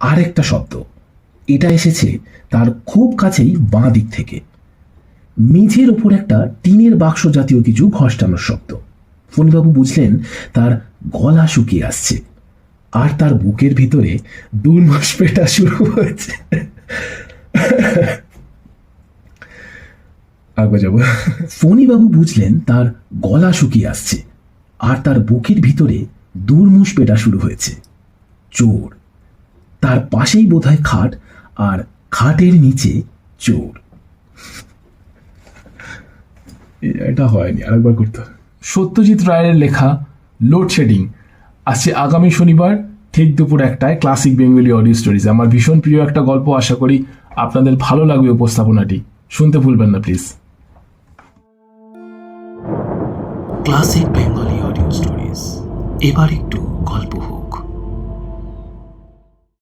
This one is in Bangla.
আরেকটা শব্দ। এটা এসেছে তার খুব কাছেই বাঁ দিক থেকে। মেঝের ওপর একটা টিনের বাক্স জাতীয় কিছু ঘষ্টানোর শব্দ। ফণিবাবু বুঝলেন তার গলা শুকিয়ে আসছে আর তার বুকের ভিতরে দুর্মাস পেটা শুরু হয়েছে। একবার যাব। ফণিবাবু বুঝলেন তার গলা শুকিয়ে আসছে আর তার বুকের ভিতরে দুর্মুষ পেটা শুরু হয়েছে। চোর। তার পাশেই বোধহয় খাট আর খাটের নিচে চোর। এটা হয়নি, আরেকবার করতে। সত্যজিৎ রায়ের লেখা লোডশেডিং আসছে আগামী শনিবার ঠিক দুপুর একটায় ক্লাসিক বেঙ্গলি অডিও স্টোরিজ। আমার ভীষণ প্রিয় একটা গল্প, আশা করি আপনাদের ভালো লাগবে উপস্থাপনাটি। শুনতে ভুলবেন না, please. Classic Bengali audio stories, এবার একটু